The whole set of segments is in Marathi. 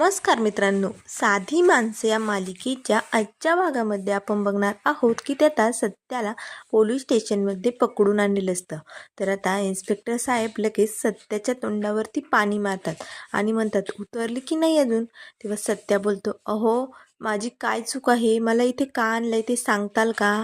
नमस्कार मित्रांनो. साधी माणसे या मालिकेच्या आजच्या भागामध्ये आपण बघणार आहोत की त्या सत्याला पोलीस स्टेशनमध्ये पकडून आणलेलं असतं. तर आता इन्स्पेक्टर साहेब लगेच सत्याच्या तोंडावरती पाणी मारतात आणि म्हणतात उतरली की नाही अजून? तेव्हा सत्या बोलतो अहो माझी काय चूक आहे? मला इथे का आणलं ते सांगताल का?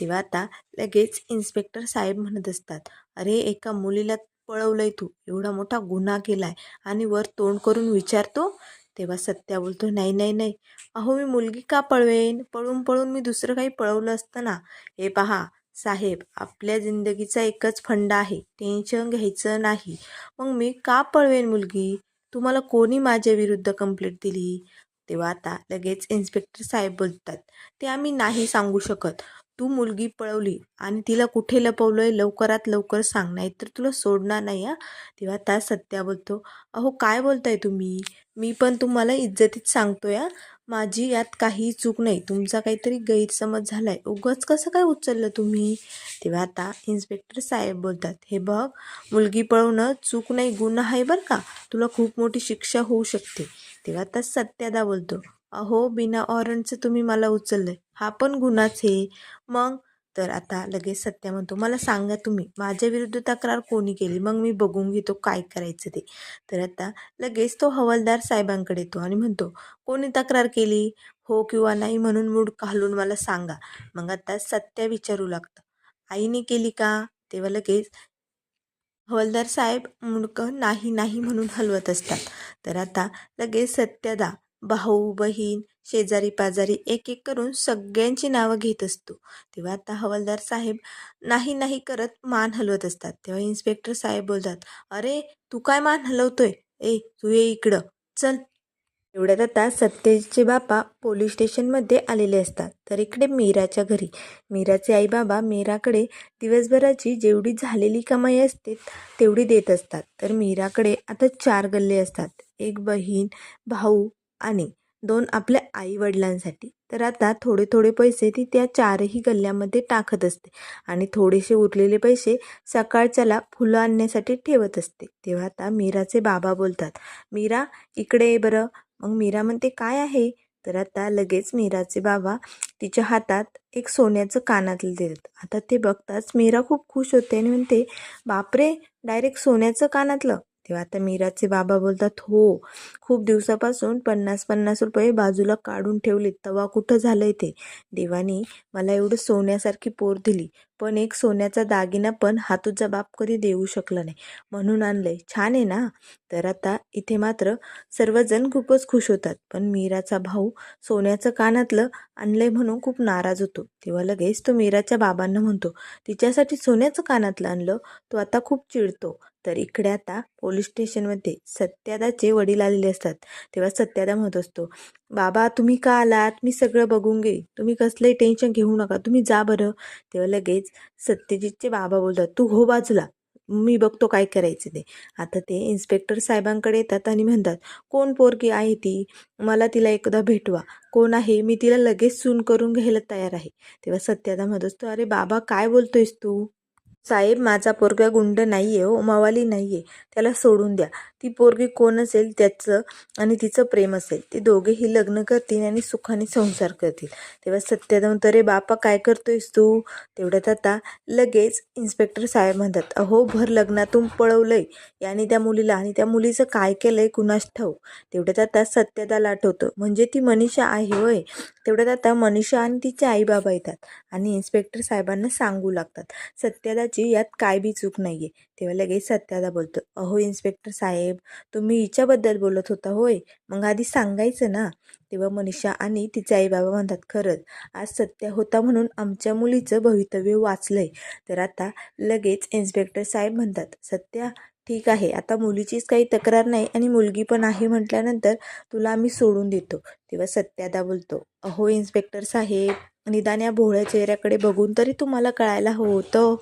तेव्हा आता लगेच इन्स्पेक्टर साहेब म्हणत असतात अरे एका मुलीला पळवलंय तू. एवढा मोठा गुन्हा केलाय आणि वर तोंड करून विचारतो तेव्हा सत्या बोलतो नाही नाही नाही. अहो मी मुलगी का पळवेन? पळून पळून मी दुसरं काही पळवलं असतं ना? हे पहा साहेब आपल्या जिंदगीचा एकच फंड आहे. टेन्शन घ्यायचं नाही. मग मी का पळवेन मुलगी? तुम्हाला कोणी माझ्या विरुद्ध कंप्लेंट दिली? तेव्हा आता लगेच इन्स्पेक्टर साहेब बोलतात ते आम्ही नाही सांगू शकत. तू मुलगी पळवली आणि तिला कुठे लपवलंय लवकरात लवकर सांग नाही तर तुला सोडणार नाही हा? तेव्हा त्या सत्या बोलतो अहो काय बोलताय तुम्ही? मी पण तुम्हाला इज्जतीत सांगतोय हा? माझी यात काही चूक नाही तुमचा काहीतरी गैरसमज झालाय. उगाच कसं काय उचललं तुम्ही? तेव्हा आता इन्स्पेक्टर साहेब बोलतात हे बघ मुलगी पळवणं चूक नाही गुन्हा आहे बरं का? तुला खूप मोठी शिक्षा होऊ शकते. तेव्हा आता सत्यादा बोलतो अहो बिना वॉरंटचं तुम्ही मला उचललं हा पण गुन्हाच आहे. मग? तर आता लगेच सत्या म्हणतो मला सांगा तुम्ही माझ्या विरुद्ध तक्रार कोणी केली? मग मी बघून घेतो काय करायचं ते. तर आता लगेच तो हवालदार साहेबांकडे येतो आणि म्हणतो कोणी तक्रार केली? हो किंवा नाही म्हणून मूड घालून मला सांगा. मग आता सत्या विचारू लागतं आईने केली का? तेव्हा लगेच हवालदार साहेब मुडकं नाही नाही म्हणून हलवत असतात. तर आता लगेच सत्यदा भाऊ बहीण शेजारी पाजारी एक एक करून सगळ्यांची नावं घेत असतो. तेव्हा आता हवालदार साहेब नाही नाही करत मान हलवत असतात. तेव्हा इन्स्पेक्टर साहेब बोलतात अरे तू काय मान हलवतोय? ए तू ये इकडं. चल. एवढ्यात आता सत्यचे बापा पोलीस स्टेशनमध्ये आलेले असतात. तर इकडे मीराच्या घरी. मीराचे आई बाबा मीराकडे दिवसभराची जेवढी झालेली कमाई असते तेवढी देत असतात. तर मीराकडे आता चार गल्ले असतात. एक बहीण भाऊ आणि दोन आपल्या आई वडिलांसाठी तर आता थोडे थोडे पैसे ती त्या चारही गल्ल्यामध्ये टाकत असते आणि थोडेसे उरलेले पैसे सकाळच्याला फुलं आणण्यासाठी ठेवत असते. तेव्हा आता मीराचे बाबा बोलतात मीरा इकडे ये बरं. मग मीरा म्हणते काय आहे? तर आता लगेच मीराचे बाबा तिच्या हातात एक सोन्याचं कानातलं देतात. आता ते बघताच मीरा खूप खुश होते आणि म्हणते बापरे डायरेक्ट सोन्याचं कानातलं. तेव्हा आता मीराचे बाबा बोलतात हो खूप दिवसापासून पन्नास पन्नास रुपये बाजूला काढून ठेवले तवा कुठं झालंय ते? देवानी मला एवढं सोन्यासारखी पोर दिली पण एक सोन्याचा दागिना पण हा तुझा बाप कधी देऊ शकला नाही. म्हणून आणलंय. छान आहे ना? तर आता इथे मात्र सर्वजण खूपच खुश होतात पण मीराचा भाऊ सोन्याचं कानातलं आणलंय म्हणून खूप नाराज होतो. तेव्हा लगेच तो मीराच्या बाबांना म्हणतो तिच्यासाठी सोन्याचं कानातलं आणलं? तो आता खूप चिडतो. तर इकडे आता पोलीस स्टेशनमध्ये सत्यादाचे वडील आलेले असतात. तेव्हा सत्यादा म्हणत असतो बाबा तुम्ही का आलात? मी सगळं बघून घे तुम्ही कसलंही टेन्शन घेऊ नका. तुम्ही जा बरं. तेव्हा लगेच सत्यजितचे बाबा बोलतात तू हो बाजूला. मी बघतो काय करायचं ते. आता ते इन्स्पेक्टर साहेबांकडे येतात आणि म्हणतात कोण पोरगी आहे ती? मला तिला एकदा भेटवा. कोण आहे? मी तिला लगेच सून करून घ्यायला तयार आहे. तेव्हा सत्यादा म्हणत असतो अरे बाबा काय बोलतोयस तू? साहेब माझा पोरगा गुंड नाही आहे हो मवाली नाही आहे त्याला सोडून द्या. ती पोरगी कोण असेल त्याचं आणि तिचं प्रेम असेल ते दोघेही लग्न करतील आणि सुखाने संसार करतील. तेव्हा सत्यादा म्हणतो रे बापा काय करतोयस तू? तेवढ्यात आता लगेच इन्स्पेक्टर साहेब म्हणतात अहो भर लग्नातून पळवलंय. याने त्या मुलीला आणि त्या मुलीचं काय केलंय कुणास ठाऊक? तेवढ्यात आता सत्यदाला आठवतं म्हणजे ती मनीषा आहे होय? तेवढ्यात आता मनीषा आणि तिचे आई बाबा येतात आणि इन्स्पेक्टर साहेबांना सांगू लागतात. त्याची यात काय बी चूक नाही आहे तेव्हा लगेच सत्यादा बोलतो अहो इन्स्पेक्टर साहेब तुम्ही हिच्याबद्दल बोलत होता होय. मग आधी सांगायचं ना. तेव्हा मनीषा आणि तिचे आई बाबा म्हणतात खरंच आज सत्य होता म्हणून आमच्या मुलीचं भवितव्य वाचलंय. तर आता लगेच इन्स्पेक्टर साहेब म्हणतात सत्या ठीक आहे. आता मुलीचीच काही तक्रार नाही आणि मुलगी पण आहे म्हटल्यानंतर तुला आम्ही सोडून देतो. तेव्हा सत्यादा बोलतो अहो इन्स्पेक्टर साहेब निदान या भोळ्या चेहऱ्याकडे बघून तरी तुम्हाला कळायला हवं होतं.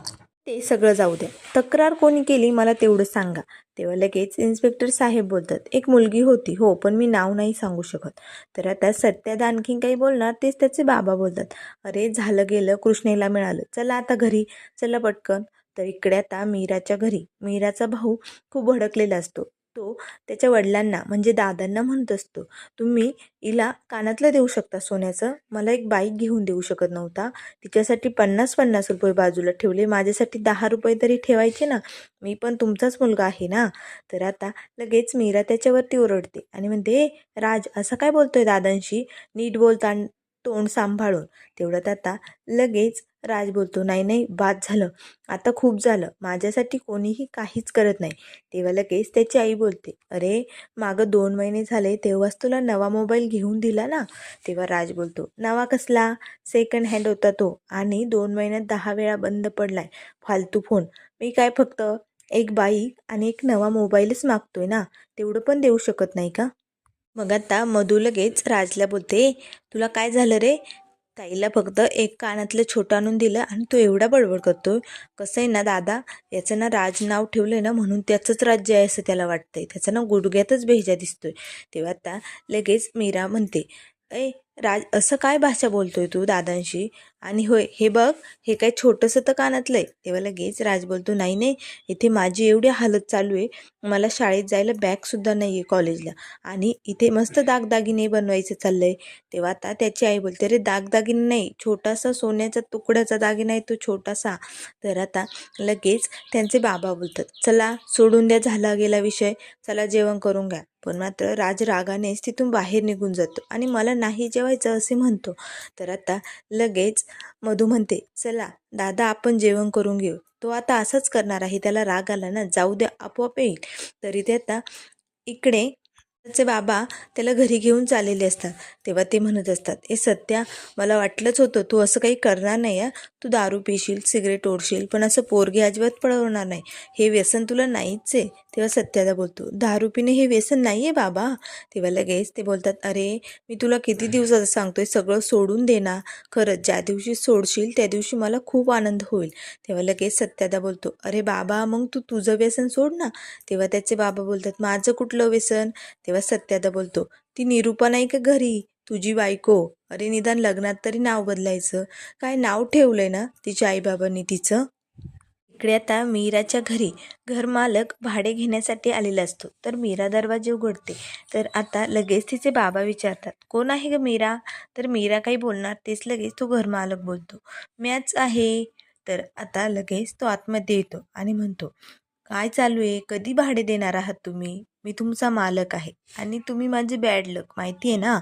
ते सगळं जाऊ द्या. तक्रार कोणी केली मला तेवढं सांगा. तेव्हा लगेच इन्स्पेक्टर साहेब बोलतात एक मुलगी होती. हो पण मी नाव नाही सांगू शकत. तर आता सत्यात आणखीन काही बोलणार तेच त्याचे बाबा बोलतात. अरे झालं गेलं कृष्णेला मिळालं. चला आता घरी. चला पटकन. तर इकडे आता मीराच्या घरी. मीराचा भाऊ खूप भडकलेला असतो. तो त्याच्या वडिलांना म्हणजे दादांना म्हणत असतो तुम्ही हिला कानातलं देऊ शकता सोन्याचं. मला एक बाईक घेऊन देऊ शकत नव्हता. तिच्यासाठी पन्नास पन्नास रुपये बाजूला ठेवले. माझ्यासाठी दहा रुपये तरी ठेवायचे ना. मी पण तुमचाच मुलगा आहे ना. तर आता लगेच मीरा त्याच्यावरती ओरडते आणि म्हणते राज असं काय बोलतोय दादांशी? नीट बोलता तोंड सांभाळून. तेवढ्यात आता लगेच राज बोलतो नाही नाही बाद झालं. आता खूप झालं. माझ्यासाठी कोणीही काहीच करत नाही. तेव्हा लगेच त्याची आई बोलते अरे मागं दोन महिने झाले तेव्हाच तुला नवा मोबाईल घेऊन दिला ना? तेव्हा राज बोलतो नवा कसला? सेकंड हँड होता तो आणि दोन महिन्यात दहा वेळा बंद पडलाय. फालतू फोन. मी काय फक्त एक बाईक आणि एक नवा मोबाईलच मागतोय ना? तेवढं पण देऊ शकत नाही का? मग आता मधू लगेच राजला बोलते तुला काय झालं रे? ताईला फक्त एक कानातलं छोटं आणून दिलं आणि तो एवढा बडबड करतोय. कसं आहे ना दादा याचं ना राज नाव ठेवलं आहे ना म्हणून त्याचंच राज्य आहे असं त्याला वाटतंय. त्याचं ना गुडघ्यातच भेजा दिसतोय. तेव्हा आता लगेच मीरा म्हणते ए राज असं काय भाषा बोलतोय तू दादांशी? आणि होय हे बघ हे काय छोटंसं तर कानातलं आहे. तेव्हा लगेच राज बोलतो नाही नाही इथे माझी एवढी हालत चालू आहे. मला शाळेत जायला बॅगसुद्धा नाही आहे कॉलेजला. आणि इथे मस्त दागदागिने बनवायचं चाललं आहे तेव्हा आता त्याची आई बोलते अरे दागदागिने नाही छोटासा सोन्याचा तुकड्याचा दागिना आहे तो छोटासा. तर आता लगेच त्यांचे बाबा बोलतात चला सोडून द्या झाला गेला विषय. चला जेवण करून घ्या. पण मात्र राज रागानेच तिथून बाहेर निघून जातो आणि मला नाही जेवायचं असे म्हणतो. तर आता लगेच मधू म्हणते चला दादा आपण जेवण करून घेऊ. तो आता असंच करणार आहे त्याला राग आला ना जाऊ द्या आपोआप येईल. तरी ते आता इकडे त्याचे बाबा त्याला घरी घेऊन चाललेले असतात. तेव्हा ते म्हणत असतात ए सत्या मला वाटलंच होतं तू असं काही करणार नाही या तू दारू पिशील सिगरेट ओढशील पण असं पोरगी अजिबात पळवणार नाही. हे व्यसन तुला नाहीच आहे तेव्हा सत्यादा बोलतो दारू पिणे हे व्यसन नाही आहे बाबा. तेव्हा लगेच ते बोलतात अरे मी तुला किती दिवसाचं सांगतोय सगळं सोडून दे ना. खरंच ज्या दिवशी सोडशील त्या दिवशी मला खूप आनंद होईल. तेव्हा लगेच सत्यादा बोलतो अरे बाबा मग तू तुझं व्यसन सोड ना. तेव्हा त्याचे बाबा बोलतात माझं कुठलं व्यसन? तेव्हा सत्यादा बोलतो ती निरूपा नाही का घरी? तुझी बायको. अरे निदान लग्नात तरी नाव बदलायचं. काय नाव ठेवलंय ना तिच्या आईबाबांनी तिचं? इकडे आता मीराच्या घरी घरमालक भाडे घेण्यासाठी आलेला असतो. तर मीरा दरवाजे उघडते. तर आता लगेच तिचे बाबा विचारतात कोण आहे ग मीरा? तर मीरा काही बोलणार तेच लगेच तो घरमालक बोलतो मॅच आहे. तर आता लगेच तो आतमध्ये येतो आणि म्हणतो काय चालू आहे? कधी भाडे देणार आहात तुम्ही? मी तुमचा मालक आहे आणि तुम्ही माझे बॅड लक माहिती आहे ना?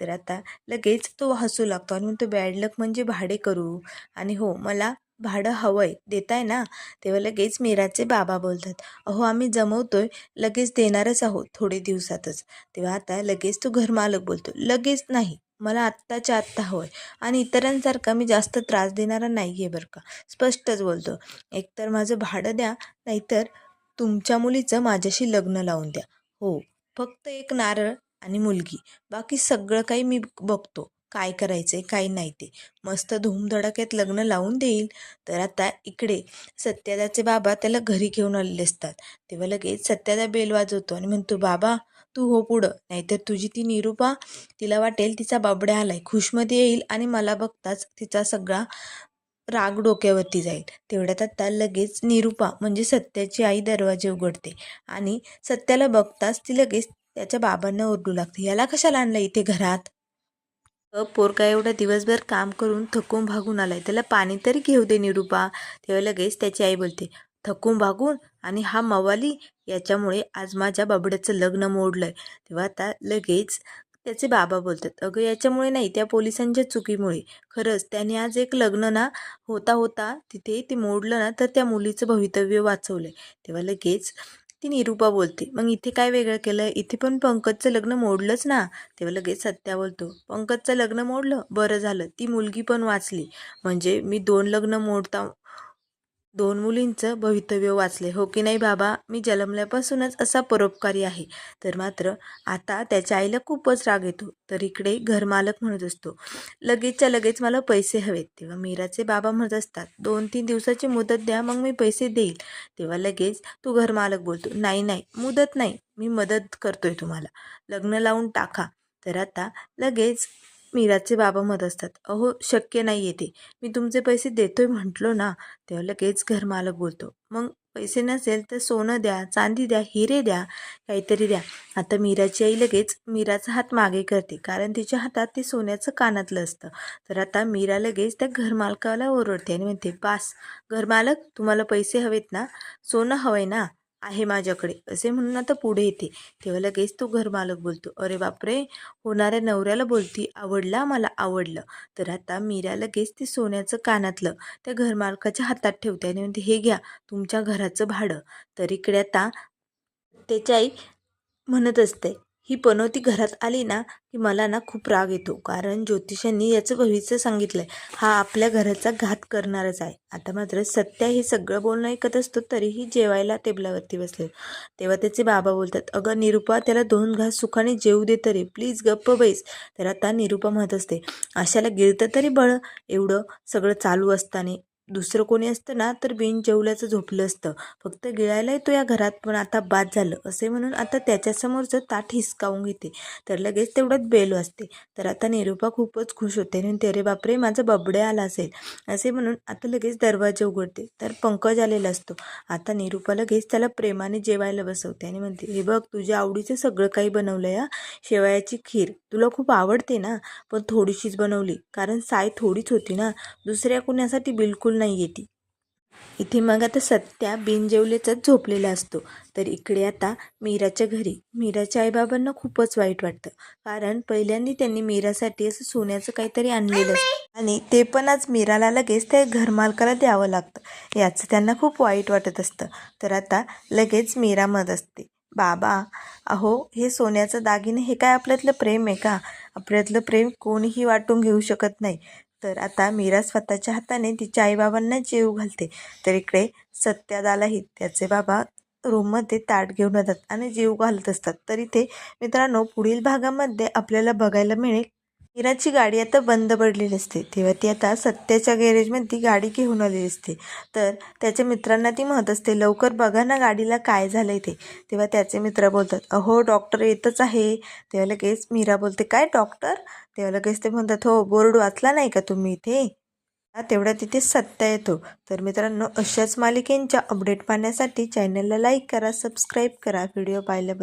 तर आता लगेच तो हसू लागतो आणि म्हणतो बॅड लक म्हणजे भाडे करू. आणि हो मला भाडं हवं आहे देताय ना? तेव्हा लगेच मीराचे बाबा बोलतात अहो आम्ही जमवतोय लगेच देणारच आहोत थोडे दिवसातच. तेव्हा आता लगेच तो घरमालक बोलतो लगेच नाही मला आत्ताच्या आत्ता हवं आहे आणि इतरांसारखा मी जास्त त्रास देणारा नाही आहे बरं का. स्पष्टच बोलतो एकतर माझं भाडं द्या नाहीतर तुमच्या मुलीचं माझ्याशी लग्न लावून द्या. हो फक्त एक नारळ आणि मुलगी बाकी सगळं काही मी बघतो. काय करायचं आहे काय नाही ते. मस्त धूमधडाक्यात लग्न लावून देईल. तर आता इकडे सत्यादाचे बाबा त्याला घरी घेऊन आलेले असतात. तेव्हा लगेच सत्यादा बेल वाजवतो आणि म्हणतो बाबा तू हो पुढं. नाहीतर तुझी ती निरूपा तिला वाटेल तिचा बाबड्या आलाय. खुशमध्ये येईल आणि मला बघताच तिचा सगळा राग डोक्यावरती जाईल. तेवढ्यात आता लगेच निरूपा म्हणजे सत्याची आई दरवाजे उघडते आणि सत्याला बघताच ती लगेच त्याच्या बाबांना ओरडू लागते. याला कशाला आणलं इथे घरात? पोरका एवढा दिवसभर काम करून थकून भागून आलाय. त्याला पाणी तरी घेऊ दे निरूपा. तेव्हा लगेच त्याची आई बोलते थकून भागून आणि हा मवाली याच्यामुळे आज माझ्या बाबड्याचं लग्न मोडलंय. तेव्हा आता लगेच त्याचे बाबा बोलतात अगं याच्यामुळे नाही त्या पोलिसांच्या चुकीमुळे. खरंच त्याने आज एक लग्न ना होता होता तिथे ते मोडलं ना तर त्या मुलीचं भवितव्य वाचवलंय. तेव्हा लगेच ती निरूपा बोलते. मग इथे काय वेगळं केलं इथे पण पंकजचं लग्न मोडलंच ना. तेव्हा लगेच सत्या बोलतो. पंकजचं लग्न मोडलं? बरं झालं. ती मुलगी पण वाचली. म्हणजे मी दोन लग्न मोडता दोन मुलींचं भवितव्य वाचले. हो की नाही बाबा? मी जन्मल्यापासूनच असा परोपकारी आहे. तर मात्र आता त्याच्या आईला खूपच राग येतो. तर इकडे घरमालक म्हणत असतो लगेचच्या लगेच मला पैसे हवेत. तेव्हा मीराचे बाबा म्हणत असतात दोन तीन दिवसाची मुदत द्या मग मी पैसे देईल. तेव्हा लगेच तो घरमालक बोलतो नाही नाही मुदत नाही. मी मदत करतोय तुम्हाला. लग्न लावून टाका. तर आता लगेच मीराचे बाबा मत असतात. अहो शक्य नाही येते मी तुमचे पैसे देतोय म्हटलो ना तेव्हा लगेच घरमालक बोलतो. मग पैसे नसेल तर सोनं द्या चांदी द्या हिरे द्या काहीतरी द्या. आता मीराची आई लगेच मीराचा हात मागे करते कारण तिच्या हातात ते सोन्याचं कानातलं असतं. तर आता मीरा लगेच त्या घरमालकाला ओरडते आणि म्हणते बास घरमालक तुम्हाला पैसे हवेत ना? सोनं हवंय ना? आहे माझ्याकडे. असे म्हणून आता पुढे येते. तेव्हा लगेच तो घरमालक बोलतो अरे बापरे होणाऱ्या नवऱ्याला बोलती आवडला मला आवडलं. तर आता मीरा लगेच ते सोन्याचं कानातलं त्या घरमालकाच्या हातात ठेवते आणि म्हणते हे घ्या तुमच्या घराचं भाडं. तर इकडे आता त्याची आई म्हणत असते ही पनोती घरात आली ना की मला ना खूप राग येतो. कारण ज्योतिषांनी याचं भविष्य सांगितलं आहे हा आपल्या घराचा घात करणारच आहे. आता मात्र सत्या हे सगळं बोलणं ऐकत असतो तरीही जेवायला टेबलावरती बसले तेव्हा त्याचे बाबा बोलतात अगं निरुपा त्याला दोन घास सुखाने जेवू दे तरी. प्लीज गप्प बैस. तर आता निरुपा म्हणत असते अशाला गिळतं तरी बळ. एवढं सगळं चालू असताना दुसरं कोणी असतं ना तर बिन जेवल्याचं झोपलं असतं. फक्त गिळायला येतो या घरात पण आता बाद झालं. असे म्हणून आता त्याच्यासमोरचं ताट हिसकावून घेते तर लगेच तेवढ्यात बेल वाजते. तर आता निरुपा खूपच खुश होते आणि ते अरे बापरे माझं बबडे आला असेल. असे म्हणून आता लगेच दरवाजा उघडते. तर पंकज आलेला असतो. आता निरुपा लगेच त्याला प्रेमाने जेवायला बसवते आणि म्हणते हे बघ तुझ्या आवडीचं सगळं काही बनवलं या शेवयाची खीर. तुला खूप आवडते ना? पण थोडीशीच बनवली. कारण साय थोडीच होती ना? दुसऱ्या कोणासाठी बिलकुल नाही येते. इथे मग आता सत्या बिनजेवलेचाच झोपलेला असतो. तर इकडे आता मीराच्या घरी. मीराच्या आईबाबांना खूपच वाईट वाटतं. कारण पहिल्यांदा त्यांनी मीरासाठी असं सोन्याचं काहीतरी आणलेलं असतं. आणि ते पण आज मीराला लगेच त्या घरमालकाला द्यावं लागतं. याचं त्यांना खूप वाईट वाटत असतं. तर आता लगेच मीरा मत असते. बाबा अहो हे सोन्याचं दागिने हे काय आपल्यातलं प्रेम आहे का? आपल्यातलं प्रेम कोणीही वाटून घेऊ शकत नाही. तर आता मीरा स्वतःच्या हाताने तिच्या आईबाबांना जेव घालते. तर इकडे सत्यादालाही त्याचे बाबा रूममध्ये ताट घेऊन येतात आणि जीव घालत असतात. तर इथे मित्रांनो पुढील भागामध्ये आपल्याला बघायला मिळेल मीराची गाडी आता बंद पडलेली असते. तेव्हा ती आता सत्याच्या गॅरेजमध्ये गाडी घेऊन आलेली असते. तर त्याच्या मित्रांना ती म्हणत असते लवकर बघा ना गाडीला काय झालंय ते. तेव्हा त्याचे मित्र बोलतात अहो डॉक्टर येतच आहे. तेव्हा लगेच मीरा बोलते काय डॉक्टर? तेव्हा लगेच ते म्हणतात हो बोर्ड वाचला नाही का तुम्ही इथे? तेवढ्या तिथे सत्ता येतो. तर मित्रांनो अशाच मालिकेंच्या अपडेट पाहण्यासाठी चॅनलला लाईक करा सबस्क्राईब करा. व्हिडिओ पाहिल्याबद्दल